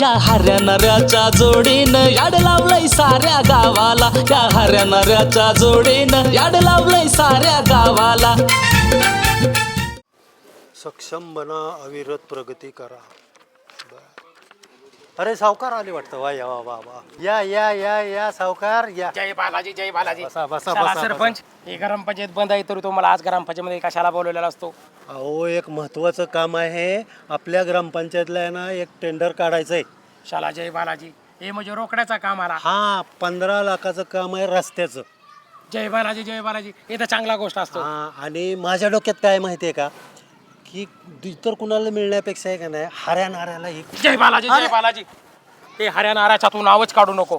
या हऱ्या नऱ्याच्या जोडीनं याड लावलंय साऱ्या गावाला. या हऱ्या नऱ्याच्या जोडीनं याड लावलंय साऱ्या गावाला. सक्षम बना अविरत प्रगती करा. अरे सावकार आले वाटतं. वा या वा वा. वा या या या या सावकार या. जय बालाजी जय बालाजी. बसा, बसा, चला, बसा, सरपंच हे ग्रामपंचायत बंद आहे तर तुम्हाला आज ग्रामपंचायतमध्ये कशाला बोलवलेला असतो. अहो एक महत्वाचं काम आहे. आपल्या ग्रामपंचायतला आहे ना एक टेंडर काढायचं आहे शाला जय बालाजी. हे म्हणजे रोकड्याचा काम आला. हा पंधरा लाखाचं काम आहे रस्त्याचं. जय बालाजी जय बालाजी. हे तर चांगला गोष्ट असतो. हा आणि माझ्या डोक्यात काय माहिती आहे का? की इतर कुणाला मिळण्यापेक्षा आहे का नाही हऱ्या नाऱ्याला एक जय बालाजी जय बालाजी. ते हऱ्या नाराच्या तू नावच काढू नको.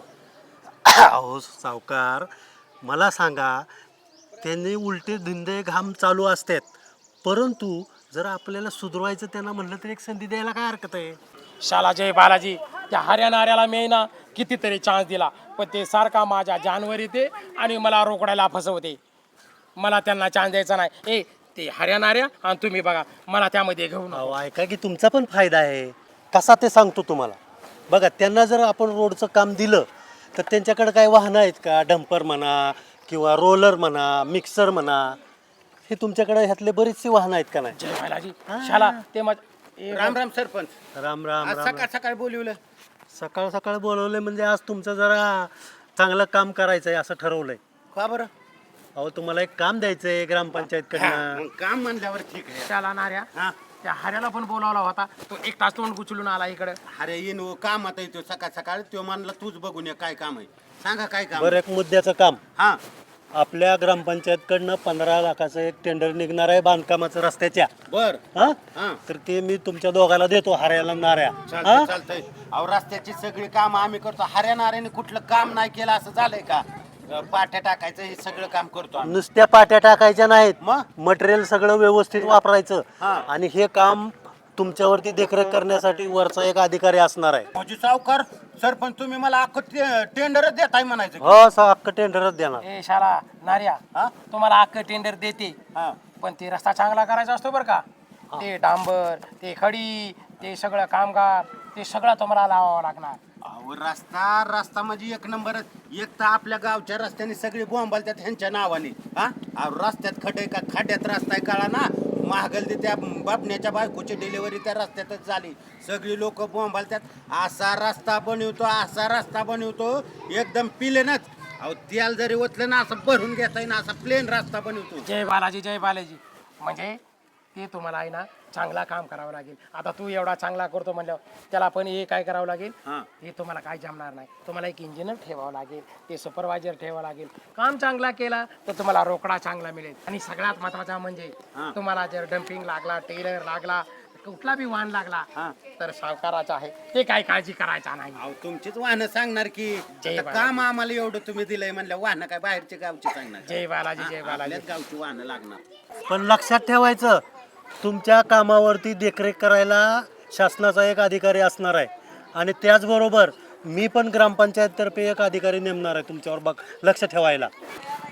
अहो सावकार मला सांगा त्यांनी उलटे धिंदे घाम चालू असतात. परंतु जर आपल्याला सुधरवायचं त्यांना म्हणलं तर एक संधी द्यायला काय हरकत आहे? शाला जय बालाजी. त्या हऱ्या नाऱ्याला मी ना कितीतरी चान्स दिला. पण ते सारखा माझ्या जानवर येते आणि मला रोकडायला फसवते. मला त्यांना चान्स द्यायचा नाही. ए ते हऱ्या नाऱ्या आणि तुम्ही बघा मला त्यामध्ये घेऊ नका. अहो ऐका की तुमचा पण फायदा आहे. कसा ते सांगतो तुम्हाला. बघा त्यांना जर आपण रोडचं काम दिलं तर त्यांच्याकडे काय वाहनं आहेत का? डंपर म्हणा किंवा रोलर म्हणा मिक्सर म्हणा हे तुमच्याकडे ह्यातले बरीचशी वाहनं आहेत का नाही? जय बालाजी शाला ते ए, राम राम सरपंच. राम राम आज राम सकाळ सकाळ बोलवलं. सकाळ सकाळ बोलवले म्हणजे आज तुमचं जरा चांगलं काम करायचं आहे असं ठरवलंय. का बरं? अहो तुम्हाला एक काम द्यायचंय ग्रामपंचायतकडनं. मग काम म्हणल्यावर ठीक आहे. शाला नाऱ्या हा. त्या हऱ्याला पण बोलावला होता. तो एक तास तोंड गुचलून आला इकडे. अरे येईन हो, काम आता येतो सकाळ सकाळ. तो म्हणला तूच बघून ये काय काम आहे. सांगा काय काम बरं एक मुद्द्याचं काम. हा. आपल्या ग्रामपंचायतकडनं पंधरा लाखाचं एक टेंडर निघणार आहे बांधकामाचं रस्त्याच्या. बर. हा? हा. तर ते मी तुमच्या दोघाला देतो हाऱ्याला नाऱ्या. चालतंय हा? चालतंय. अहो रस्त्याची सगळी काम आम्ही करतो. हऱ्यानाऱ्याने कुठलं काम नाही केलं असं झालंय का? पाट्या टाकायचं हे सगळं काम करतो आम्ही. नुसत्या पाट्या टाकायच्या नाहीत. मग? मटेरियल सगळं व्यवस्थित वापरायचं. हा. आणि हे काम तुमच्यावरती देखरेख करण्यासाठी वरचा एक अधिकारी असणार आहे. म्हणजे सावकार सरपंच तुम्ही मला अख्खं टेंडरच देताय म्हणायचं? हो असं अख्ख टेंडरच देणार. ए शाला नार्या हा? तुम्हाला अख्ख टेंडर देते. हा. पण ते रस्ता चांगला करायचा असतो बरं का. ते डांबर ते खडी ते सगळं कामगार ते सगळं तुम्हाला लावावं लागणार. अहो रस्ता रस्ता म्हणजे एक नंबरच एक तर आपल्या गावच्या रस्त्याने सगळे बोंबालतात ह्यांच्या नावाने. हा? अहो रस्त्यात खडे का? खड्यात रस्ता आहे काळा ना. महागल ते त्या बापण्याच्या बायकोची डिलिव्हरी त्या रस्त्यातच झाली. सगळी लोक बोंबालतात असा रस्ता बनवतो असा रस्ता बनवतो. एकदम पिलेनच. अहो तेल जरी ओतलं ना असं भरून घेता येईना असा प्लेन रस्ता बनवतो. जय बालाजी जय बालाजी. म्हणजे ते तुम्हाला आहे ना चांगला काम करावं लागेल. आता तू एवढा चांगला करतो म्हणल्यावर त्याला पण हे काय करावं लागेल? हा. हे तुम्हाला काय जमणार नाही. तुम्हाला एक इंजिनियर ठेवावं लागेल ते सुपरवायझर ठेवावं लागेल. काम चांगला केला तर तुम्हाला रोकडा चांगला मिळेल. आणि सगळ्यात महत्त्वाचा म्हणजे हा. तुम्हाला जर डम्पिंग लागला टेलर लागला कुठला बी वाहन लागला हा. तर सावकाराचा आहे. ते काय काळजी करायचा नाही. अहो तुमचीच वाहनं सांगणार की जय आता. काम आम्हाला एवढं तुम्ही दिलंय म्हणलं वाहनं काय बाहेरच्या गावची सांगणार? जय बालाजी जय बालाजी. आपल्याच गावची वाहनं लागणार. पण लक्षात ठेवायचं तुमच्या कामावरती देखरेख करायला शासनाचा एक अधिकारी असणार आहे. आणि त्याचबरोबर मी पण ग्रामपंचायततर्फे एक अधिकारी नेमणार आहे तुमच्यावर बघ लक्ष ठेवायला.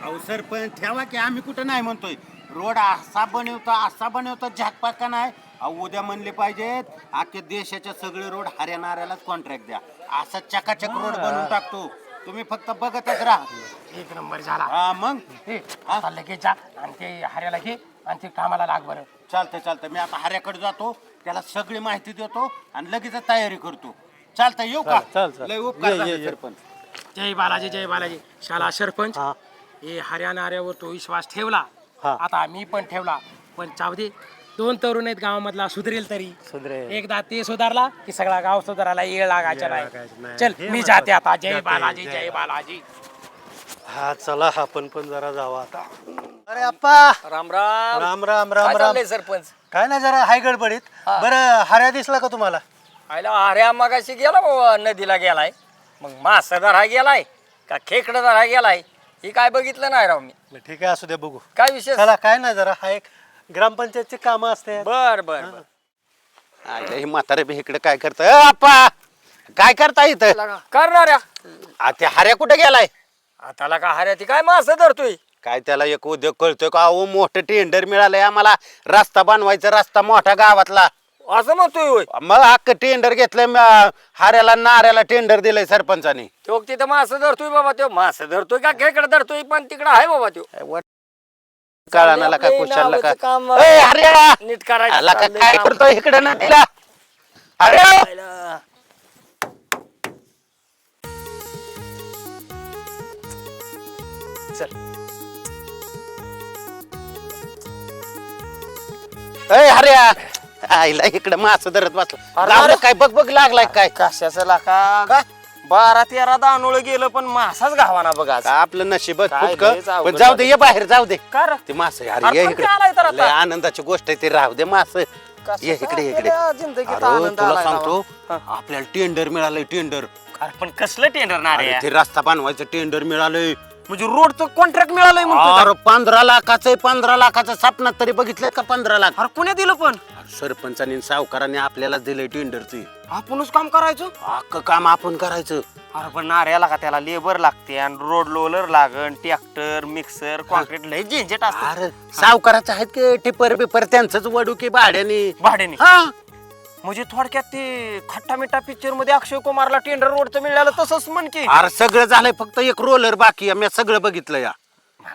अहो सरपंच ठेवा की आम्ही कुठं नाही म्हणतोय. रोड असा बनवतो असा बनवतो झाकपाका नाही? अहो उद्या म्हणले पाहिजेत अख्ख्या देशाच्या सगळे रोड हरियाणाऱ्यालाच कॉन्ट्रॅक्ट द्या. असा चकाचक रोड बनवून टाकतो. तुम्ही फक्त बघतच राहा. एक नंबर झाला. हा मग? हे आता लगेच जा आणि ते हऱ्याला घे. आणि ते कामाला लाग बरं. चालतंय चालतंय. मी आता हऱ्याकडे जातो त्याला सगळी माहिती देतो आणि लगेच तयारी करतो. चालतंय येऊ का? चाल, चाल. लय उपकार ये, ये, झाले ये. सरपंच. जय बालाजी जय बालाजी. शाला सरपंच हा. हे हरियाणाऱ्यावर तो विश्वास ठेवला. हा. आता मी पण ठेवला. पण चावदे दोन तरुण आहेत गावामधला सुधरेल तरी. सुधरेल. एकदा ते सुधारला की सगळा गाव सुधारायला येळ लागायचा नाही. चल मी. जाते आता. जय बालाजी जय बालाजी. हा चला आपण पण जरा जावा आता. अरे अप्पा राम राम. राम राम काय राम. राम चाललंय सरपंच? काय नाही जरा हाय गडबडीत. बरं हार्या दिसला का तुम्हाला? आयला आर्या मागाशी गेला बाबा नदीला गेलाय. मग मासा धरा गेलाय का खेकडं धरा गेलाय? हे काय बघितलं नाही राव मी. बरं, ठीक आहे असू दे बघू. काय विषय चला काय नाही जरा हा एक ग्रामपंचायतची कामं असते. बर बर बर. आयला हे म्हातारे बी इकडे काय करत आप्पा! काय करता इथं? करणाऱ्या? आ, ते हऱ्या कुठे गेलाय? आता का हाऱ्या ती काय मासा धरतोय? काय त्याला एक उद्योग कळतोय का? अहो मोठं टेंडर मिळालंय आम्हाला. रस्ता बनवायचा रस्ता मोठा गावातला. असं म्हणतोय होय. मग हक्क टेंडर घेतलंय म- हाऱ्याला नाऱ्याला टेंडर दिलंय सरपंचानी. तो तिथं मासं धरतोय बाबा तो. मासं धरतोय का? खेकडे धरतोय पण तिकडं आहे बाबा तो. कळानाला का आपलं कुशाला का? नावाचं काम, ए, हऱ्या! नीट करायचं आला का चाललंय काय काम. करतोय इकडे ना तिला? अरे. चल. ए हऱ्या आईला इकडे मास धरत बसला. काय बघ बघ लागलाय काय. कशाचं लाका? बारा तेरा दानोळ गेलं पण मासाच घावाना बघ का आपलं नशीब काय फुटक लयच अवघड पण जाऊ दे ये बाहेर जाऊ दे. का रे? ते मास अरे अरे ये पण इकडे. ते आलाय तर आता. लय आनंदाची गोष्ट आहे ती राहू दे मास. ये इकडे इकडे. आपल्या जिंदगीत अरे आनंद तुला आलाय सांगतो. आपल्याला टेंडर मिळालंय टेंडर. अरे पण कसलं टेंडर ना रे ते रस्ता बनवायचं टेंडर मिळालंय. म्हणजे रोडचं कॉन्ट्रॅक्ट मिळालंय म्हणतो अरे पंधरा लाखाचं पंधरा लाखाचं स्वप्नात तरी बघितलंय का पंधरा लाख? अरे कुण्या दिलं पण? सरपंचानी आणि सावकाराने आपल्याला दिलंय टेंडरची. आपणच काम करायचं? अख्ख काम आपण करायचं. अरे पण नार्याला का त्याला लेबर लागते आणि रोड रोलर लागन ट्रॅक्टर मिक्सर कॉन्क्रीट लय झंझट असतं. अरे सावकाराचं आहेत की टिपर बिपर त्यांचंच वडू की भाड्याने? भाड्याने. हा? म्हणजे थोडक्यात ते खट्टा मिठा पिक्चरमध्ये अक्षय कुमारला टेंडर रोडचं मिळालं तसंच म्हण की. अरे सगळं झालंय फक्त एक रोलर बाकी आहे. मी सगळं बघितलं या.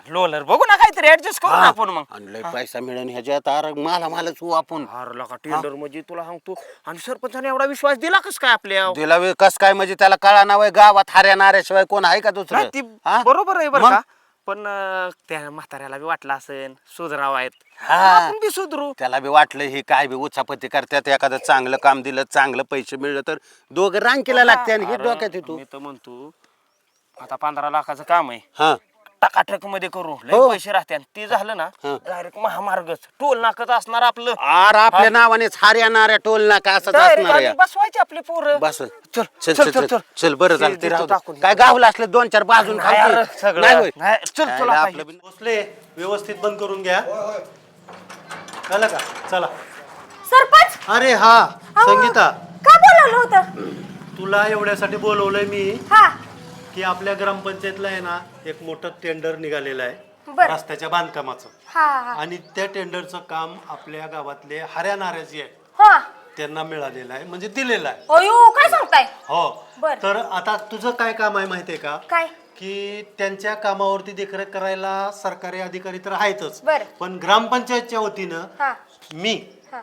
लोलर बघू ना काहीतरी ऍडजस्ट करू ना आपण मग. आणि लय पैसा मिळेल ह्याच्यात. अरे मला मालच हो आपण. अरे लका टेंडर म्हणजे तुला सांगतो आणि सरपंचाने एवढा विश्वास दिला कस काय आपल्या? दिला वेळ कस काय म्हणजे त्याला कळा नाव गावात हाऱ्या नाऱ्याशिवाय कोण आहे का नाही, दुसरं ती हा? बरोबर आहे बरं मग? का. पण अं, त्या म्हाताऱ्याला बी वाटलं असेल सुधराव आहेत. हा. आपण बी सुधरू. त्याला बी वाटलं हे काय बी उचापती करतात एखादं चांगलं काम दिलं चांगलं पैसे मिळलं तर दोघं रांकीला लागते आणि हे अरे, डोक्यात येतो. मी तर म्हणतो आता पंधरा लाखाचं काम आहे. हा. टकाटकमध्ये करू लय हो. पैसे राहते आणि ते झालं ना हा. डायरेक्ट महामार्गच. टोल नाकच असणार आपलं. अरे आपल्या नावानेच हार्या नाऱ्या टोल नाका असंच Direct असणार बसवायचे आपले पोरं. बस. चल चल चल चल चल बरं झालं ते राहू दे. टाकून. काय गावला असले दोन चार बाजून नाही अरे. सगळं. नाही होय. नाही, चल, चल आता. आपलं बी- भोसले व्यवस्थित बंद करून घ्या. झालं का? चला. सरपंच! अरे हा अहो, संगीता. का बोलवलं होतं? तुला एवढ्यासाठी बोलवलंय मी. हा. की आपल्या ग्रामपंचायतला आहे ना एक मोठं टेंडर निघालेलं आहे. बरं. रस्त्याच्या बांधकामाचं. हा हा. आणि त्या टेंडरचं काम आपल्या गावातले हऱ्या नाऱ्याचे आहे हा. त्यांना मिळालेलं आहे म्हणजे दिलेलं आहे. अयो काय सांगताय? हो. बरं. तर आता तुझं काय काम आहे माहितीये का? काय? की त्यांच्या कामावरती देखरेख करायला सरकारी अधिकारी तर आहेतच. बरं. पण ग्रामपंचायतच्या वतीनं हा. मी हा.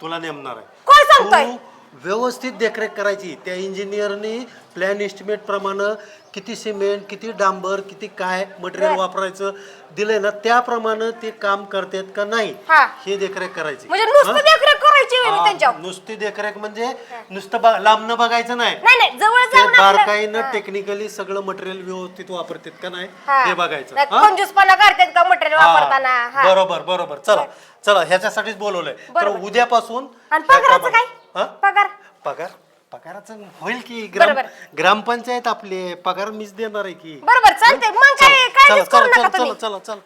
तुला नेमणार आहे. काय सांगताय? तू व्यवस्थित देखरेख करायची त्या इंजिनियरनी प्लॅन एस्टिमेट प्रमाणे किती सिमेंट किती डांबर किती काय मटेरियल. वापरायचं दिलंय ना त्याप्रमाणे ते काम करतात का नाही हा. हे देखरेख करायची म्हणजे नुसतं हं? देखरेख करायची हा, नुसती म्हणजे नुसतं लांबनं बघायचं नाही नाही नाही जवळ ते जाऊन आपलं- बारकाईनं. टेक्निकली सगळं मटेरियल व्यवस्थित वापरतात का नाही हा. हे बघायचं नाही, हा? कंजूसपणा करतात का मटेरियल हा, वापरताना हा. बरोबर बरोबर चला चला ह्याच्यासाठीच बोलवलंय तर बरोबर. उद्यापासून आणि काय पगाराचं काम- काय हा? पगार. पगार? पगाराचं होईल की ग्राम बरोबर. ग्रामपंचायत आपली. पगार मीच देणार आहे की? बरोबर चालतंय. मग काय चला काळजीच चला करू चला नका चला तुम्ही? चला चला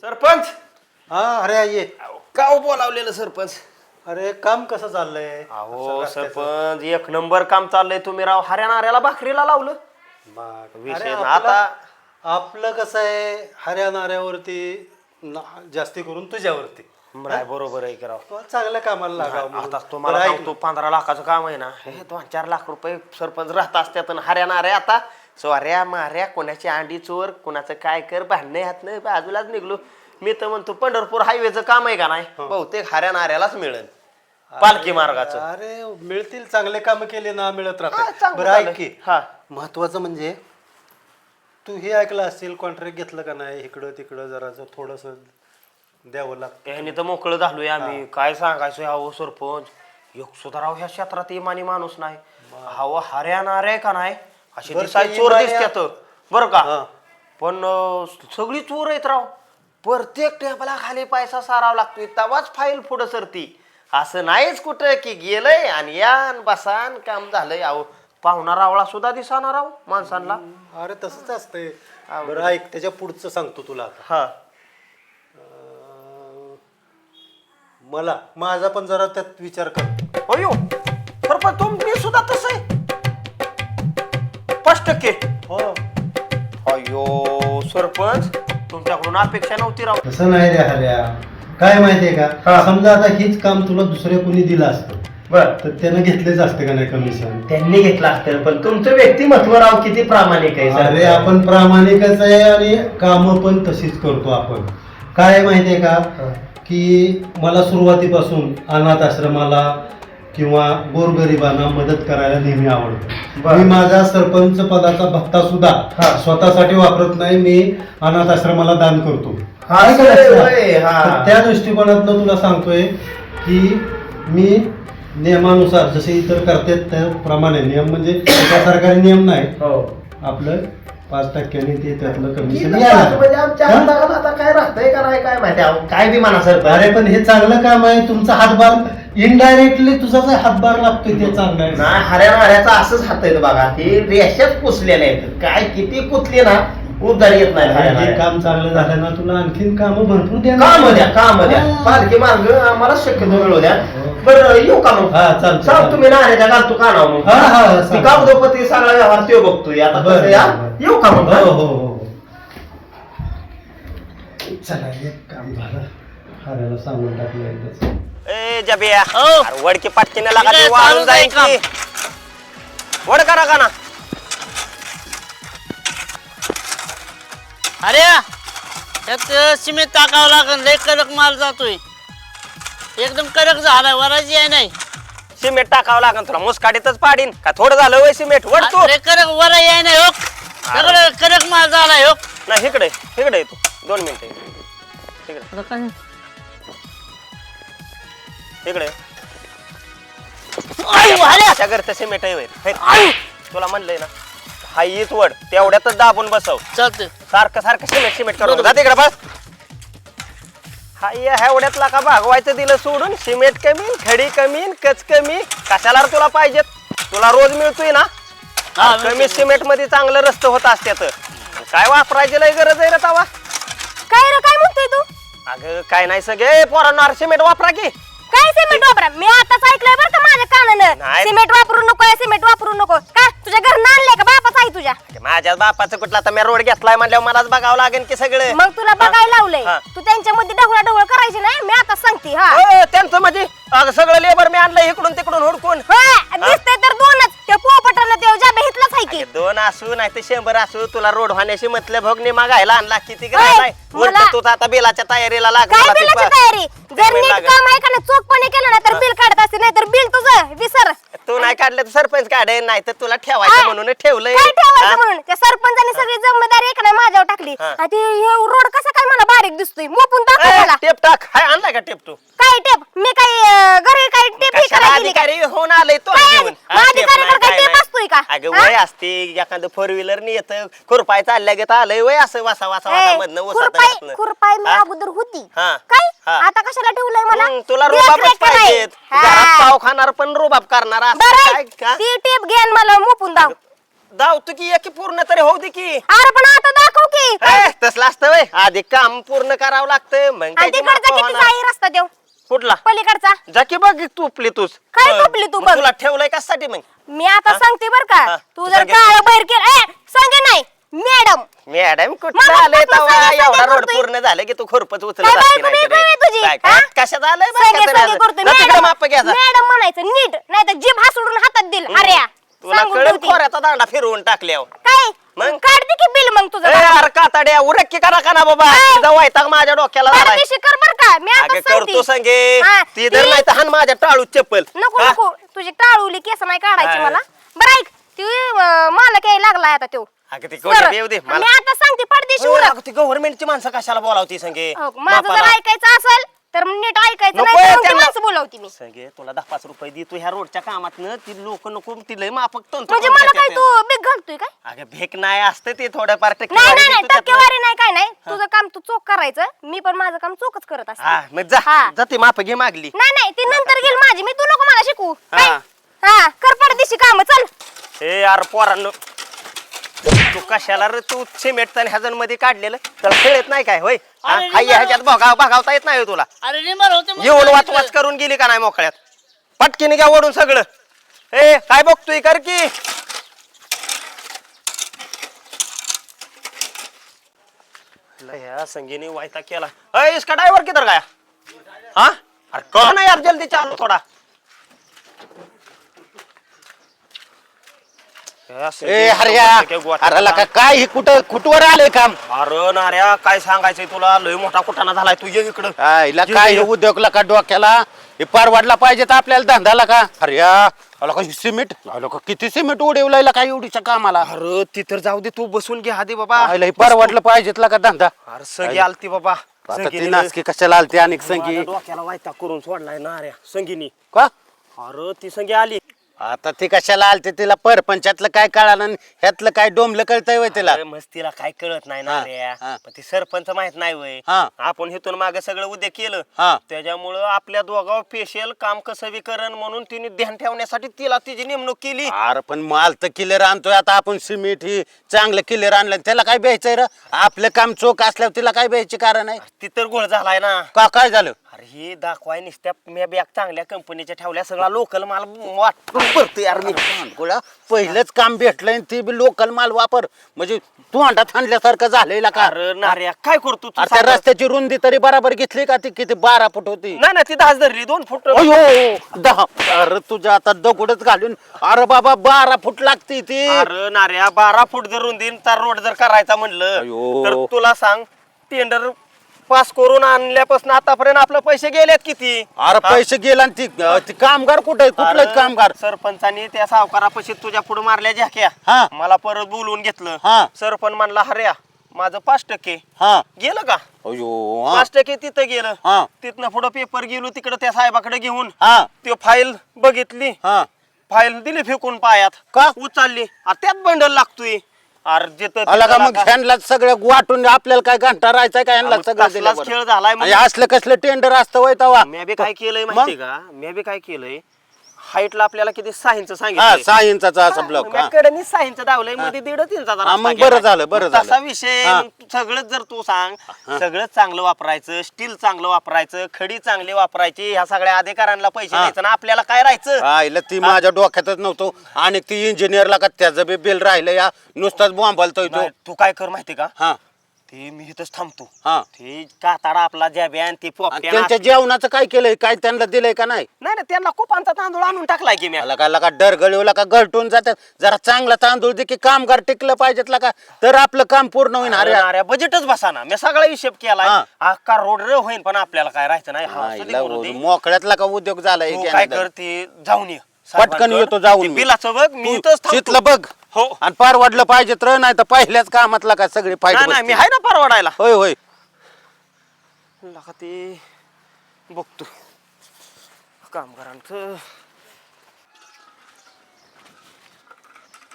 सरपंच! हा अरे ये. का हो बोलावलेलं सरपंच? अरे काम कसं चाललंय? अहो रस्त्याचं? सरपंच एक नंबर काम चाललंय तुम्ही राव. हऱ्या नाऱ्याला भाकरीला लावलं. मग, विषय अरे ना आपलं- आता- आपलं कसं आहे? हऱ्या नाऱ्यावरती न- जास्ती करून तुझ्यावरती. नाही बरोबर आहे की राव चांगल्या कामाला लागावं म्हणून. आता तुम्हाला बरं, ऐक सांगतो पंधरा लाखाचं काम आहे ना हे दोन चार लाख रुपये सरपंच राहत असतात आणि हऱ्या नाऱ्या आता. सोऱ्या माऱ्या कोणाची अंडी चोर कोणाचं काय कर भांडणे हात नाही बाजूलाच निघलो. मी तर म्हणतो पंढरपूर हायवेचं काम आहे का नाही? बहुतेक हऱ्या नाऱ्यालाच मिळेल. पालखी मार्गाचं. अरे मिळतील चांगले काम केले ना मिळत हा, राहतात चांगलं बरं ऐक झालं. की? हा. महत्वाचं म्हणजे तू हे ऐकलं असतील कॉन्ट्रॅक्ट घेतलं का नाही इकडं तिकडं जरासं थोडस द्यावं लागतं. ह्याने तर मोकळं झालोय आम्ही. काय सांगायचं अहो सरपंच? एक सुद्धा राव ह्या क्षेत्रात इमानी माणूस नाही. हवं हऱ्या नाऱ्या का नाही? अशी बरं, दिसाय ते चोर इमान्या- दिसत्यात बरं का. पण अं, सगळी चोर आहेत राव. प्रत्येक टेबला खाली पैसा सारावा लागतोय. तवाच फाईल पुढं सरती. असं नाहीच कुठं की गेलंय आणि यान बसान काम झालंय. अहो पाहुणा रावळा सुद्धा दिसाना राव माणसांना. अरे तसंच असतंय. बरं ऐक त्याच्या पुढचं सांगतो तुला आता. हा. मला माझा पण जरा त्यात विचार कर. अयो सरपंच तुम्ही सुद्धा तसं आहे. पाच टक्के हो. अयो सरपंच तुमच्याकडून अपेक्षा नव्हती राव. तसं नाही रे हऱ्या काय माहितीये हा. का समजा आता हेच काम तुला दुसऱ्या कोणी दिलं असतं. बर. तर त्यानं घेतलेच असतं का नाही कमिशन त्यांनी घेतला असतं पण तुमचं व्यक्तिमत्व राव किती प्रामाणिक आहे सर. अरे आपण प्रामाणिकच आहे आणि काम पण तशीच करतो आपण. काय माहितीये का? की मला सुरुवातीपासून अनाथ आश्रमाला किंवा गोरगरिबांना मदत करायला नेहमी आवडतं. मी माझा सरपंच पदाचा भत्ता सुद्धा हा. स्वतःसाठी वापरत नाही मी अनाथ आश्रमाला दान करतो. त्या दृष्टिकोनातनं तुला सांगतोय की मी नियमानुसार जसे इतर करतात त्याप्रमाणे नियम म्हणजे सरकारी नियम नाही. हो. आपलं पाच टक्क्याने ते त्यातलं कमिशन म्हणजे आमच्या आता काय राहतंय का नाही काय माहिती. अहो, काय बी म्हणा सर अरे पण हे चांगलं काम आहे तुमचा हातभार इनडायरेक्टली तुझा जो हातभार लागतोय ते चांगलं आहे. नाही हऱ्या हऱ्याचा असंच हात आहेत बघा हे रेषाच पुसलेले आहेत. काय किती कुतले ना उद्धार येत नाही अरे, हऱ्या हे हऱ्या. काम चांगलं झालं ना तुला आणखीन काम भरपूर द्या काम द्या काम द्या. पालखी मार्ग आम्हाला शक्यतो मिळू द्या. बरं येऊ का मग? हा, चालतंय, सांग. तुम्ही नाण्याच्या घालतो का नाव मग? हा, हा, ती सांग. कागदोपत्री सगळा व्यवहार तो बघतोय. आता बरं, कसं या बरं. येऊ का मग हो? हो हो चला एक काम झालं. हऱ्याला सांगून टाकलं एकदाच. ए जबिया. हो. अरे वडकी पाटकीने लागा इकडे ती वाळून चालूच आहे जाईल की वड करा का ना? अरे त्यात सिमेंट टाकावं लागेल लय कडक माल जातोय. एकदम कडक झालाय वराजी आहे नाही. सिमेंट टाकावं लागेल तुला मुसकाडीतच पाडीन. का थोडं झालं वय सिमेंट? वड तू. कडक वरा आहे नाही हो. सगळं कडक माल झालाय हो. नाही इकडे इकडे ये तू. दोन मिनिटं इकडे आता काय? इकडे आई, वाल्या! अशा घरचं सिमेंट आहे वैर तुला म्हणलंय ना हा हीच वड. तेवढ्यातच दाबून बसव. चालतंय. सारखं सारखं सिमेंट सिमेंट करून जा तिकडे बस. हा या एवढ्यातला का भागवायचं दिलं सोडून? सिमेंट कमी खडी कमी कच कमी. कशाला रे तुला पाहिजेत? तुला रोज मिळतोय ना? हा, कमी. सिमेंटमध्ये चांगलं रस्त होत असत्यात. काय वापरायची लय गरज आहे रे तवा? काय रे काय म्हणतोय तू? अगं काय नाही सगळे. पोरांना सिमेंट वापरा की. काय सिमेंट वापरा? मी आताच ऐकलंय बरं का माझ्या कानानं. नाही. सिमेंट वापरू नको सिमेंट वापरू नको. का? तुझ्या घरनं आणलंय का? बापाच आहे तुझ्या. ते माझ्या बापाचं कुठला? तर मी रोड घेतलाय म्हणल्यावर मलाच बघावं लागेल की सगळं. मग तुला बघायला लावलंय. हा. तू त्यांच्यामध्ये ढवळा ढवळ करायची नाही मी आता सांगते हा. हो, त्यांचं म्हणजे अगं सगळं लेबर मी आणलं इकडून तिकडून हुडकून. होय, दिसतंय तर दोनच. त्या पोपटानं ते ज्या भेटलंच आहे की. अगं, दोन असू नाही तर शंभर असू. तुला रोड होण्याशी म्हटलं भोगणी मागायला आणला किती मला- तू तर आता बिलाच्या तयारीला लाग काय बिलाची तयारी? जर नीट लागेल. काम आहे का नाही चोखपणे केलं ना तर बिल काढत असते नाही तर बिल तुझं विसर. तू नाही काढलं तर सरपंच काढे नाही तर तुला ठेवायचं काय? म्हणून ठेवलंय. काय ठेवायचं? म्हणून? त्या सरपंचाने सगळी जबाबदारी एका नाही माझ्यावर टाकली. हा. आणि ते हे रोड कसा काय मला बारीक दिसतोय? मोपून दाखव ए, मला टेप टाक. हाय आणलाय का टेप तू? काय टेप? मी काही अं, घरी काही टेप हे कशाला करायला गेली का? अधिकारी होऊन आलंय तो काय? घेऊन? मग अधिकाऱ्याकडे काय टेप असतोय का? अगं हा? वय असते एखादं फोर व्हीलर ने येतं खुरपाय चालल्या घेत आलंय वय असं वासा वासा वासा ए, मधनं खुरपाई खुरपाई मी हा? अगोदर होती हा. काय हा. आता कशाला ठेवलंय मला तुला देख रुबाबच रेख कराय. पाहिजेत हा. पाव खाणार पण रुबाब करणार असं बरं काय का? ती टेप घे आणि मला मोपून दाव धावतो की एक पूर्ण तरी होऊ दे की अरे पण आता दाखव की ए, तसलं असतं वय आधी काम पूर्ण करावं लागतं मग आणि त्याची तिकडचा मापं किती होणार. आहे रस्ता देव कुठला पलीकडचा जा की बघ तुपली तूच काय तुपली तू बघ? तुला ठेवलंय कशासाठी मग मी आता हा? सांगते बर का हा, तू तू जर. काळ बाहेर केलं ए सांगे नाही मॅडम मॅडम कुठं आलंय तवा सांगे- एवढा सांगे रोड करतोय. पूर्ण झालं की तू खुरपच उचलत काय असती बायको नाहीतर बियको आहे तुझी? काय- हा? काय- कशात आलंय बरं सांगे का तरी सांगे आज? करतोय जा तिकडे माप मॅडम घ्यायचा मॅडम म्हणायचं नीट नाही तर जीभ हासुडून हातात दिल अरे तुला सांगून ठेवते. खोऱ्याचा दांडा फिरवून टाकल्यावर काय मग? काढ दे की बिल मग तुझं ए, अरे काताड्या उरक की करा का ना बाबा ए. तिचा वैताग माझ्या डोक्याला झालाय परदेशी कर बर का मी आता अगं सांगते करतो संगे हा, ती जर ती- नाही तर हान माझ्या टाळू चप्पल नको हा? नको तुझी टाळूली केस नाही काढायची हा. मला बरं ऐक ती अं, मला काय लागलाय आता तो अगं ती कोणी येऊ दे मी मला आता सांगते परदेशी उरक गव्हर्नमेंटची माणसं कशाला बोलावती संगे हो, माझं जर. ऐकायचं असेल तर मग नीट ऐकायचं नको नाही तर आहे मग ती त्यांना. माणसं बोलवती मी. संगे तुला दहा पाच रुपये देतो ह्या रोडच्या कामात ती लोक नको ती लय माफक तंतु म्हणजे मला काय. तू. बिग घालतोय काय? अगं भेक नाही असतं ते थोडंफार नाही नाही टक्केवारी नाही देतो त्यातनं. टक्केवारी नाही काय नाही. तुझं काम तू चोख करायचं. मी पण माझं काम चोखच करत हा असते मग जा. हा. जा ती माप घे मागली. नाही नाही ती नंतर गेल माझी. मी तू नको मला शिकू हा. काय? हा कर पडदेशी काम चल. हे यार पोरांनो. तू कशाला रे तू सिमेंट आणि ह्याजनमध्ये काढलेलं? तर खेळत नाही काय? होय? हा? अरे, हाय ह्याच्यात बघाव बघावता येत नाही होय तुला. अरे निमर होते मग येऊन वाच सांगितलं. वाच करून गेली का नाही मोकळ्यात? पटकीने घ्या ओढून सगळं. ए काय बघतोय कर की. ह्या संगीने वायता केला. अय इसका ड्रायव्हर किधर गाया? हा? अरे कळ ना यार जल्दी चालू थोडा. ए हर्या. अरे लका काय हे कुठं कुठवर आलंय काम? अरे नाऱ्या काय सांगायचंय तुला? लय मोठा कुठाना झालाय तू ये इकडं. काय हे उद्योगला का डोक्याला. हे परवडला पाहिजे तर आपल्याला धंदाला का हर्या. अला का सिमेंट. अला का किती सिमेंट उडवलायला काय एवढीच्या कामाला? अरे ती तर जाऊ दे तू बसून घे आधी बाबा. आईला हे परवडलं पाहिजेत का धंदा. अरे सगळी आलती बाबा. आता ती संगीने नासकी कशाला आलती आणि संगी? माझ्या डोक्याला वायता करून सोडलाय नाऱ्या संगीनी. का? अरे ती संगी आली. आता ती कशाला आलती तिला परपंचातलं काय कळालं आणि ह्यातलं काय डोंबलं कळतंय वय तिला? अरे मस्तीला काय कळत नाही ना हा, रे. हा. पण ती सरपंच माहीत नाही वय. हा. आपण इथून मागे सगळं उद्या केलं. हा. त्याच्यामुळं आपल्या दोघांवर स्पेशल काम कसं विकरण म्हणून तिने ध्यान ठेवण्यासाठी तिला तिची नेमणूक केली. अरे पण माल तर किलर आणतोय आता आपण सिमेंट ही चांगलं किलर आणलं त्याला काय ब्यायचंय र? आपलं काम चोख असल्यावर तिला काय ब्यायचे कारण आहे? ती तर गोळ झालाय ना. का काय झालं? अरे हे दाखवाय नुसत्या मी बॅग चांगल्या कंपनीच्या ठेवल्या सगळा लोकल माल वाटून भरतो यार मी. गोळा पहिलंच काम भेटलंय ते बी लोकल माल वापर. म्हणजे तू अंडात आणल्यासारखं झालेला का? अरे नार्या काय करतो तू अरे त्या सांग? रस्त्याची रुंदी तरी बराबर घेतली का ती? किती बारा फूट होती. नाही ना ती दहाच धरली दोन फूट. अयो दहा. अरे तुझ्या आता दगडच घालून. अरे बाबा बारा फूट लागते ती. अरे नार्या बारा फूट जर रुंदीन तर रोड जर करायचा म्हणलं अयो. तर तुला सांग टेंडर पास करून आणल्यापासून आतापर्यंत आपले पैसे गेलेत किती? अरे? पैसे गेला आणि ती ती कामगार कुठे? कुठलंच अरे, कामगार? सरपंचानी त्या सावकारापाशी तुझ्या पुढे मारल्या झाक्या. हा. मला परत बोलवून घेतलं. हा. सरपंच म्हणला हर्या माझं पाच टक्के. हा. गेलं का? अयो हा. पाच टक्के तिथं गेलं. हा. तिथनं पुढं पेपर गेलो तिकडे त्या साहेबाकडे घेऊन. हा. तो फाईल बघितली. हा. फाईल दिली फेकून पायात. का? उचलली. त्यात बंडल लागतोय. अरे जिथं आला का तिथं मग ह्यांना सगळं वाटून आपल्याला काय घंटा राहायचा काय ह्यांना अहो, सगळं कसलाच खेळ. झालाय मग. आणि असलं कसलं टेंडर असतं वय तवा मी बी काय केलंय मग? माहिती का मी बी काय केलंय हाईटला आपल्याला किती सहा इंच हा सांगितलं सहा इंचाचा असं ब्लॉक हा. कडे सहा इंच दावलंयमध्ये दीड इंचाचा हा, रस्ता मग केलाय. बरं झालं, बरं झालं. तसा विषय हा. मग सगळंच जर तू सांग सगळंच चांगलं वापरायचं स्टील चांगलं वापरायचं खडी चांगली वापरायची ह्या सगळ्या अधिकाऱ्यांना पैसे हा. द्यायचं ना आपल्याला काय राहायचं? आईला ती माझ्या डोक्यातच नव्हतं. आणि ती इंजिनियरला का त्याचं बी बिल राहिलं या नुसताच बॉम्बालतोय तो. नाही, तू काय कर माहिती का? हा. ते मी इथंच थांबतो. हा. ते काताडा आपला जॅब्यान ते आणि पोपट्या त्यांच्या जेवणाचं काय केलंय? काय त्यांना दिलंय का नाही? नाही ना त्यांना कुपांचा तांदूळ आणून टाकलाय की मी. आला का लका डरगळीवला का गळटून जातात जरा चांगला तांदूळ दे की कामगार टिकलं पाहिजेत का? तर आपलं काम पूर्ण होईल अरे अरे बजेटच बसाना मी सगळा हिशेब केलाय. हा. अख्खा रोड र होईन पण आपल्याला काय राहायचं नाही. हा, असू दे, करू दे. मोकळ्यातला का उद्योग तू की काय नाही? कर ते जाऊन ये. पटकन. येतो जाऊन मी. बिलाचं बघ मी इथंच थांबतो. तिथलं बघ. हो. आणि परवडलं पाहिजे तर नाही तर पहिल्याच कामातला का सगळी नाही नाही मी आहे ना परवडायला. होय होय. लका ते बघतो कामगारांचं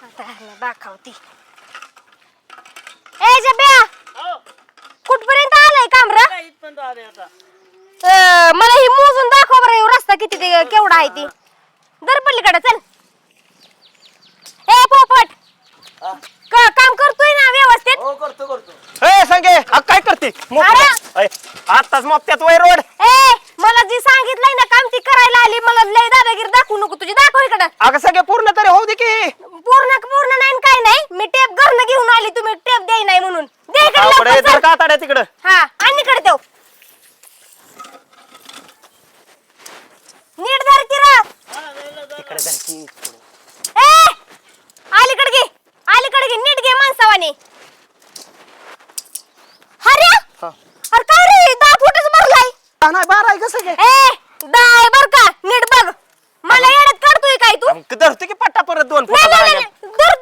आता ह्याला दाखवती. ए जब्या! कुठपर्यंत आलाय काम र मला ही मोजून दाखव बरं रस्ता किती ते केवढा आहे ती. दर पलीकडे चल. पोपट. का- काम करतोय ना व्यवस्थित? ए संगे हा काय करते? अरे! आताच मोपत्यात वय रोड. ए मला जी सांगितलंय ना काम ती करायला आली मला लय दादागिरी दाखवू नको तुझी. दाखव इकडं. अगं सगळे पूर्ण तरी होऊ दे की. पूर्ण पूर्ण नाही न काय नाही. मी टेप घरनं घेऊन आली तुम्ही टेप द्याय नाही म्हणून. दे इकडे अवघड आहे, लवकर जर चल. का ताड्या तिकडं. हा आणि इकडे देऊ नीट धर की रे. तिकडे की ए अलीकडे घे अलीकडे घे घे माणसावानी अरे काय रे दहा फुटच भरलाय हा, नाही बारा आहे कसं ए दहा आहे बर का नीट बघ. मला येण्यात काढतोय काय तू? धरतो की पट्टा परत दोन नाही फुट नाही नाही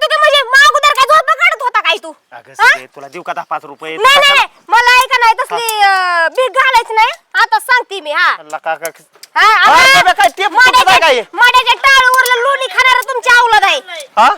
की म्हणजे मागोदर काय झोपा काढत होता काय तू? अगं हा? सगळे तुला देऊ का दहा पाच रुपये? नाही नाही नाही. मला ऐका नाही तसली अं, भीक घालायची नाही. आता सांगते मी हा. का का हा, हा, सगळं काय आहे? माड्याच्या माड्याच्या टाळूवरला लोणी खाणार तुमची अवलाद आहे. हा?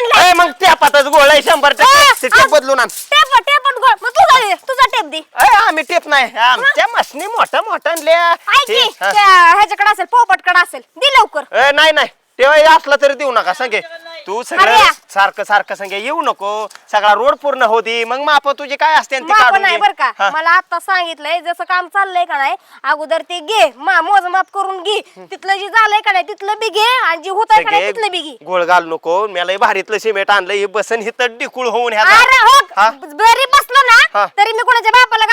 आणलंय ए, मग त्या पातच गोळ आहे शंभर हा, टक्के ते टेप बदलून आण. टेप टेप गोळ मग तुझा तुझा टेप दे. ए, आम्ही टेप नाही आमच्या मशनी मोठा मोठा आणल्या. ऐक की हे, हा. त्या ह्याच्याकडे असेल पोपटकडे असेल. दे लवकर. ए, नाही नाही. तेव्हा असला तरी देऊ नका सांगे. तू सगळं अरे. सारखं सारखं सांगे येऊ नको. सगळा रोड पूर्ण होती मग माप तुझे काय असते ते माप काढून नाही घे. बर का? हा. मला आता सांगितलंय जसं काम चाललंय का नाही अगोदर ते घे. मा मोजमाप करून घे. तिथलं जे झालंय का नाही तिथलं बी घे आणि जे होत का नाही तिथलं बी घे. सगळे गोळ घाल नको. मला भारीतलं सिमेंट आणलं हे बसन हिथं डिकुळ होऊन ह्या अरे हा? हो. बरी बसलो ना. तरी मी कोणाच्या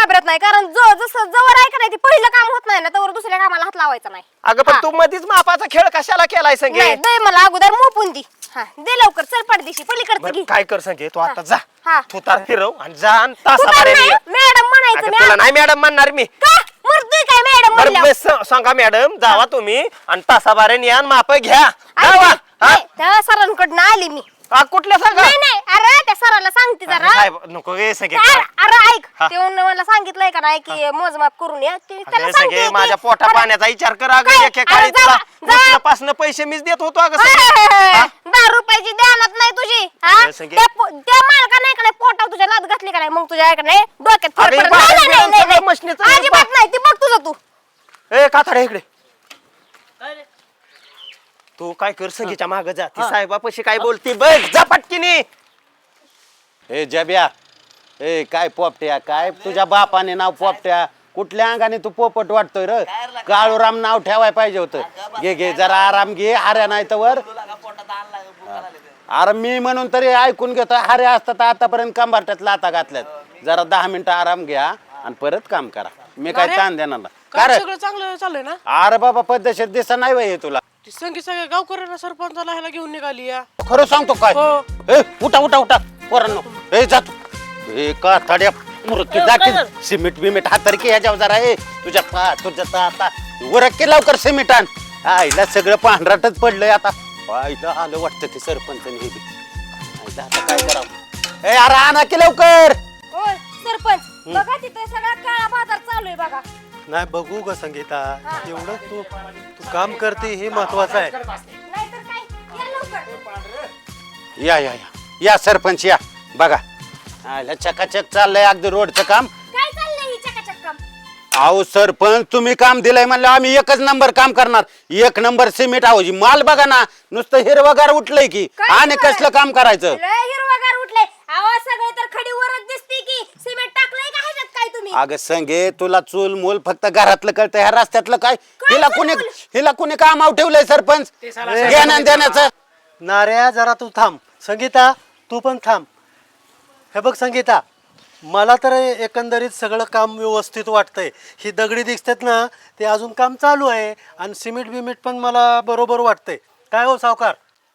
घाबरत नाही. कारण जो जसं जवळ आहे का नाही ते पहिलं काम होत नाही ना तर दुसऱ्या कामाला हात लावायचा नाही. अगं पण तू मधीच मापाचा खेळ कशाला केलाय संगे? नाही दे मला अगोदर मोपून दी. हा दे लवकर चल पडदिशी पलीकडचं बरं, घे. काय कर संगे तू आता जा. हा. तू तार फिरव आणि जा आणि तू. मॅडम म्हणायचं मी तुला नाही मॅडम म्हणणार मी. का? मरतोय काय मॅडम बरं म्हणल्यावर? मी स- सांगा मॅडम जावा तुम्ही आणि तासाभराने या आणि माप घ्या. ऐक जावा. ना, हा? नाही, त्या सरांकडनं आली मी. हा, कुठल्या सांगा नाही नाही अरे त्या सराला सांगते अरे जरा साहेब नको सगळे अरे अरे ऐक हा. ते म्हणलं मला सांगितलंय का नाही की मोजमाप करून या ते त्याला अगं, सांगते सगळे की- माझ्या पोटा अरे, पाण्याचा विचार कर अगं काय? एकेकाळी अरे, तुला जा- जा. पासन पैसे मीच देत होतो अगं अरे, सगळे. हा? दहा रुपयाची ध्यानात नाही तुझी हा सगळे- त्या पो- त्या मालका नाही का नाही पोटावर तुझ्या लाद घातली का नाही मग तुझ्या ऐका नाही डोक्यात फरक अगं, पडत. बाहेर नाही, नाही, नाही, सगळं नाही. मशनीचं हे अजिबात नाही ती बघ तुझं तू ए काथाडे इकडे तू काय कर संगीच्या माग जा. ती साहेबापाशी काय बोलती बघ जा पटकीनी. ए जब्या. ए काय पोपट्या काय? तुझ्या बापाने नाव पोपट्या. कुठल्या अंगाने तू पोपट वाटतोय र? काळूराम नाव ठेवाय पाहिजे होतं. घे घे जरा आराम घे हाऱ्या नाही तर वर. अरे मी म्हणून तरी ऐकून घेतो हाऱ्या असतात आतापर्यंत कंबारट्यात लाता घातल्यात. जरा दहा मिनिटं आराम घ्या आणि परत काम करा. मी काय ताण देणार काय कारण सगळं चांगलं चाललंय ना? अरे बाबा पद्धतशीर दिसा नाही वय हे तुला. ती संगी सगळ्या गावकऱ्यांना सरपंचाला ह्याला घेऊन निघाली या. खरं सांगतो काय? हो. ए उठा उठा उठा. पोरांनो ए जातो ए का थड्या मृत्यू दाखल सिमेंट बिमेंट हातर की ह्याच्यावर जरा. ए तुझ्या पा तुझ्या ता- आता की लवकर सिमेंट आण. आईला सगळं पांढराटच पडलंय आता. आईला आलं वाटतं ते सरपंच हे बी. आईला आता काय करावं? ए अरे आणा की लवकर. होय सरपंच बघा तिथे सगळा काळा बाजार चालू आहे बघा. नाही बघू का संगीता. एवढं तू तू काम करते हे महत्वाचं आहे. नाहीतर काय? या लवकर. या या या. या सरपंच या. बघा. चकाचक चाललंय अगदी रोडचं काम. काय चाललंय ही चकाचक काम? अहो सरपंच तुम्ही काम दिलंय म्हणलं आम्ही एकच नंबर काम करणार. एक नंबर सिमेंट आहो जी माल बघा ना नुसतं हिरवगार उठलंय की. काय आणि? कसलं काम करायचं? लय हिरवागार उठले आवाज सगळे तर खडी वरच दिसते की. सिमेंट टाकलंय का काय तुम्ही? अगं संगे तुला चूल मूल फक्त घरातलं कळतं ह्या रस्त्यातलं काय? हिला कुणी? हिला कुणी काम ठेवलंय सरपंच? घेण्या देण्याचं. नाऱ्या जरा तू थांब. संगीता तू पण थांब. हे बघ संगीता मला तर एकंदरीत सगळं काम व्यवस्थित वाटतंय. ही दगडी दिसतात ना ते अजून काम चालू आहे आणि सिमेंट बिमेंट पण मला बरोबर वाटतंय. काय हो सावकार?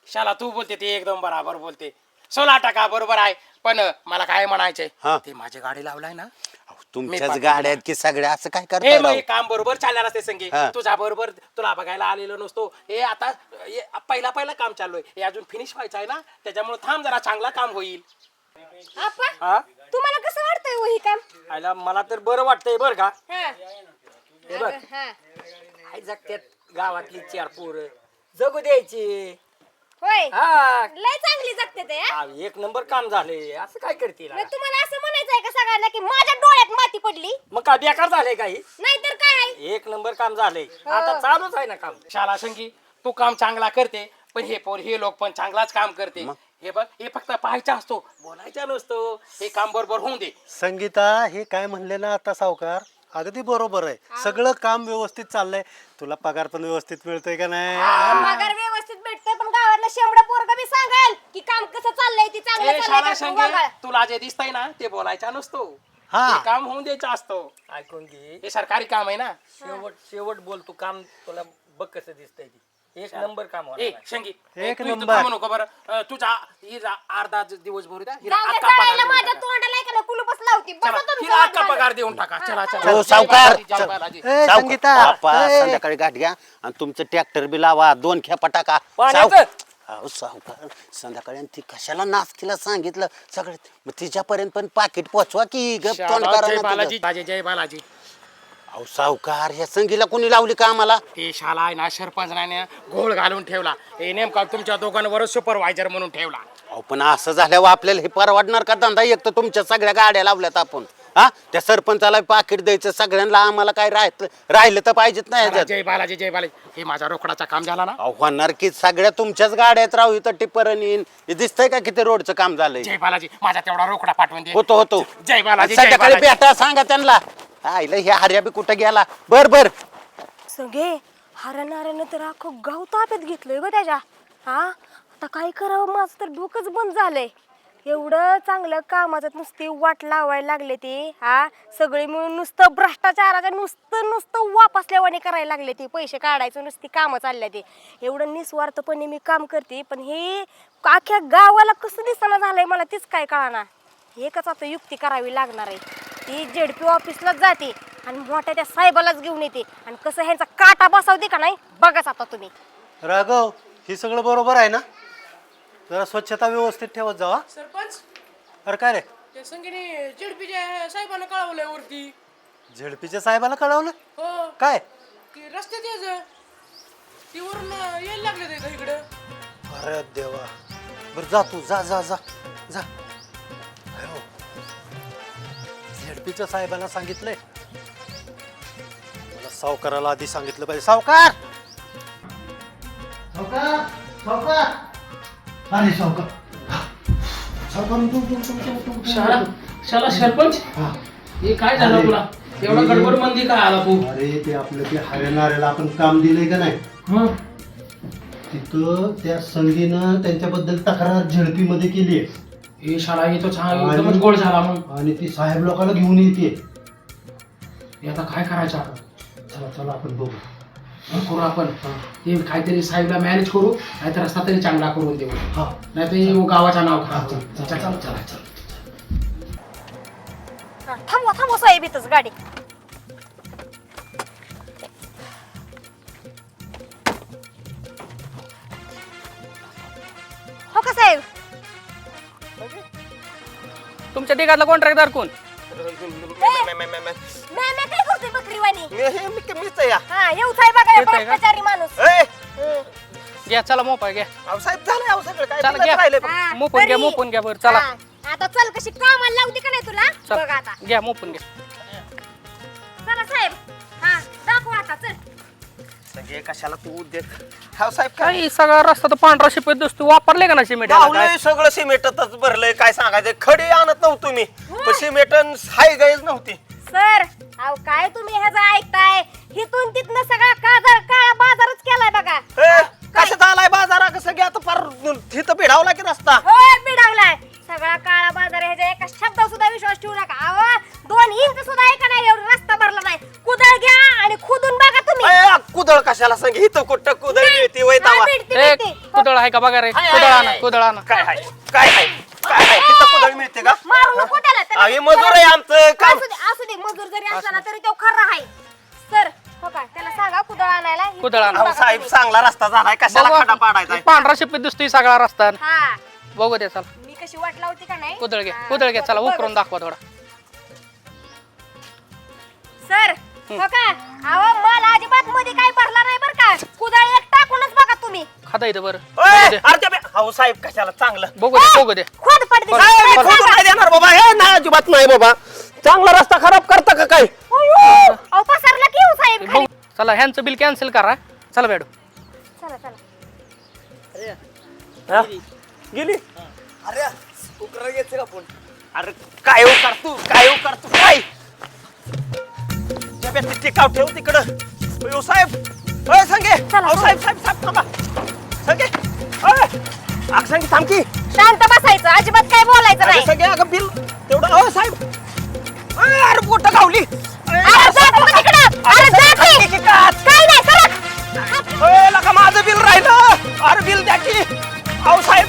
शाला तू बोलते ते एकदम बराबर बोलते. सोळा टका बरोबर आहे? पण मला काय म्हणायचंय? हा. ते माझी गाडी लावलाय ना. तुमच्याच पाठवतो. गाड्या आहेत की सगळ्या असं काय हे करता मग काम बरोबर चालणार असते संगे. हा. तुझ्या बरोबर तुला बघायला आलेलो नसतो. हे आता हे पहिला पहिला काम चालू आहे हे अजून फिनिश व्हायचं आहे ना त्याच्यामुळे थांब जरा चांगला काम होईल. आपा हा? तुम्हाला कसं वाटतंय हो ही काम? आयला मला तर बरं वाटतंय बरं का? हा. हे बघ. अगं, हा. काय जगत्यात गावातली चार पोरं. जगू द्यायची. होय. हा. लय चांगली जगते ते हा? आ, एक नंबर काम झाले. असं काय करतील मग तुम्हाला असं म्हणायचंय का सगळ्यांना की माझ्या डोळ्यात माती पडली? मग काय बेकार झाले काही? नाहीतर काय आहे? एक नंबर काम झाले हो. आता चालूच आहे ना काम. शाला संगी तू काम चांगला करते पण हे पोर हे लोक पण चांगलाच काम करते. हे बघ हे फक्त पाहायचा असतो बोलायचा नसतो. हे काम बरोबर होऊन दे. संगीता हे काय म्हणले ना आता सावकार? अगदी बरोबर आहे. सगळं काम व्यवस्थित चाललंय. तुला पगार पण व्यवस्थित मिळतोय का नाही? पगार शेवडा पोरग बी सांगाल की काम कसं चाललंय ती चांगलं चाललंय का संगे. तुला जे दिसतंय ना ते बोलायचा नसतो हा. ते काम होऊन द्यायचा असतो ऐकून घे हे सरकारी काम आहे ना शेवट शेवट बोल तू काम तुला बघ कसं दिसतंय ती एक नंबर काम होणार ए आहे. शंगी एक तू इथं नंबर. थांबू नको बरं अं, तुझा हिरा अर्धा दिवस भरू द्या हिला जाऊ दे, अख्खा पगार देऊन माझ्या टाका. तोंडाला आहे का नाही कुलूपच लावती बसा अख्खा. पगार देऊन टाका चला चला हो, सावकार. बालाजी, जय चल. बालाजी. ए, सावकार, संगीता बाप्पा, ए, संध्याकाळी गाठ घ्या आणि तुमचं ट्रॅक्टर बी लावा दोन खेपा टाका पाण्याचं? अहो सावकार संध्याकाळी आणि ती कशाला नाचकीला सांगितलं? सगळं मग तिच्यापर्यंत पण पाकिट पोचवा की गप तोंड शाला, करा जय ना बालाजी तुझं. जय जय बालाजी. अहो सावकार या संगीला कोणी लावली का आम्हाला? ते शाला आहे ना सरपंचनाने घोळ घालून ठेवला. हे नेमका तुमच्या दोघांवर सुपरवायझर म्हणून ठेवला. अहो पण असं झाल्यावर आपल्याला हे परवडणार का? धंदा एक तर तुमच्या सगळ्या गाड्या लावल्यात आपण. हा? त्या सरपंचाला पाकिट द्यायचं सगळ्यांना आम्हाला काय राहिलं राहिलं तर पाहिजेत ना चला, ह्याच्यात जय बालाजी जय बालाजी. हे माझा रोकडाचा काम झाला ना? अहो होणार की सगळ्या तुमच्याच गाड्यात राहू इथं टिप्परण येईन हे दिसतंय का किती रोडचं काम झालंय? जय बालाजी माझा तेवढा रोकडा पाठवून दे. होतो होतो. जय बालाजी जय संध्याकाळी बालाजी. भेटा सांगा त्यांना. आईला हे हर्या बी कुठं गेला? बर बर. सगळे हरणाऱ्यानं तर अख्खं गाव ताब्यात घेतलंय ग त्याच्या. हा? आता काय करावं? माझं तर डोकंच बंद झालंय. एवढं चांगलं कामाचं नुसती वाट लावायला लागले ते हा? सगळे मिळून नुसतं भ्रष्टाचाराचं नुसतं नुसतं वापसल्यावाने करायला लागले ते पैसे काढायचं नुसती कामं चालल्या ते. एवढं निस्वार्थपणे मी काम करते पण हे अख्ख्या गावाला कसं दिसणं झालंय मला तेच काय कळाना. एकच आता युक्ती करावी लागणार आहे. ती जेडपी ऑफिसलाच जाते आणि मोठ्या त्या साहेबालाच घेऊन येते. आणि कसं ह्यांचा काटा बसावते का नाही बघाच आता तुम्ही. राघव हे सगळं बरोबर आहे ना? जरा स्वच्छता व्यवस्थित ठेवत जावा. सरपंच? अरे काय रे? त्या संगीने चिडपीच्या साहेबांना कळवलंय वरती. झेडपीच्या साहेबाला कळवलं? हो. काय? की रस्त्यात यायचं. ती वरून यायला लागले ते का इकडं. अरे देवा. बर जा तू जा जा जा जा. अयो. झेडपीच्या साहेबांना सांगितलंय. मला सावकाराला आधी सांगितलं पाहिजे. सावकार! सावकार! सावकार! अरे सावकार सावकार तू तू तू तू तू शाळा शाळा सरपंच? हे. काय झालं तुला? एवढा गडबड मंदी काय आला तू? अरे ते आपलं ते हरणाऱ्याला आपण काम दिलंय का नाही? हं? तिथं त्या संगीनं त्यांच्याबद्दल तक्रार झेडपीमध्ये केली आहे. हे शाळा येतो छान एकदमच गोड झाला मग. आणि ती साहेब लोकांना घेऊन येते. हे आता काय करायचं आपण चला चला आपण बघू. हे करू आपण ते काहीतरी साहेबला मॅनेज करू नाहीतर रस्ता तरी चांगला करून देऊ हा नाही तर गावाच्या नाव खराब चल, होईल. चल, चल, चल, चल, चल. हा, थांबवा थांबवा साहेब इथंच गाडी हो का साहेब तुमच्या ठिकाणला कॉन्ट्रॅक्टदार कोण मॅ मॅ काय करतोय बकरीवाणी. मीच आहे या. हा येऊच आहे बघा हे येतोय का? भ्रष्टाचारी माणूस. ए, हं. घ्या चला घ्या. अहो साहेब झालं अहो सगळं. काय चला. हा, मोपून घ्या तरी- मोपून घ्या बरं चला. हा, आता चल कशी कामाला लावते का नाही तुला? बघ आता. घ्या मोपून घ्या. चला साहेब. हा दाखव आता चल. सगळे कशाला तू उद्योग? हा साहेब काय? सगळा रस्ता तर पांढरा शिपत दिसतो वापरले का ना सिमेंट याला काय? गावलंय सगळं सिमेंटच भरलंय. काय सांगायचं? खडी आणत नव्हतो मी. पण सिमेंट हाय गाईच नव्हती. सर अहो काय तुम्ही ह्याचं ऐकताय? हिथून तिथनं सगळा काजार काळा बाजारच केलाय बघा. कशात आलाय बाजारा? कसं घ्या आता फार तिथं भिडावला की रस्ता? होय बिडावलाय सगळा काळा बाजार ह्याच्या एका शब्दावर सुद्धा विश्वास ठेवू नका. अहो दोन इंच सुद्धा ऐका नाही एवढा रस्ता भरला नाही. कुदळ घ्या आणि खुदून बघा तुम्ही. ए, कुदळ कशाला सांग? इथं कुठं कुदळ मिळते वय हा, तावा मिळते, ए मिळते. कुदळ आहे का बघा रे? कुदळ आणा कुदळ आणा. काय काय आहे काय? आहे तिथं कुदळ मिळते का? मारू नको त्याला त्याला- हा, मजूर आहे आमचं काम. असू दे असू दे मजूर जरी असला ना तरी तो खरा आहे. सर हो का त्याला सांगा कुदळ आणायला. ही कुदळ आणा. बघा अहो, साहेब तुम्ही. चांगला रस्ता झालाय कशाला खडा पाडायचा आहे? पांढरा शिपत दिसतोय सगळा रस्ता. हा. बघू दे चला. मी कशी वाट लावते का नाही? कुदळ हा, कुदळ घ्या चला बघ. उकरून दाखवा थोडा. सर हो का? अहो मला अजिबात मध्ये काही भरला नाही बरं का. कुदळ एक टाकूनच बघा तुम्ही. खाता इथं बरं. ओय, बघू दे. अरे त्या बे- अहो साहेब कशाला चांगलं? बघू दे बघू दे. नाही देणार बाबा? हे ना अजिबात नाही बाबा. चांगला रस्ता खराब करता का काय? अहो पसरला की हो साहेब बघू चला ह्यांचं बिल कॅन्सल करा. चला मॅडम चला चला. हा? गेली. अरे उकरा घ्यायचं का फोन अरे काय उकार तू? काय उकार तू? काय? टिकाव ठेव तिकडं. अयो साहेब. अय संगे. अहो साहेब साहेब साहेब थांबा. संगे. अय. अक्षांकी थांब की शांत बसायचं अजिबात काय बोलायचं नाही. सगळे अगं बिल तेवढं अहो साहेब. अरे, अरे बोट गावली. अरे, जा तू अरे, काय नाही सरक. अरे, माझं बिल राहिलं. अरे बिल द्या की. अहो साहेब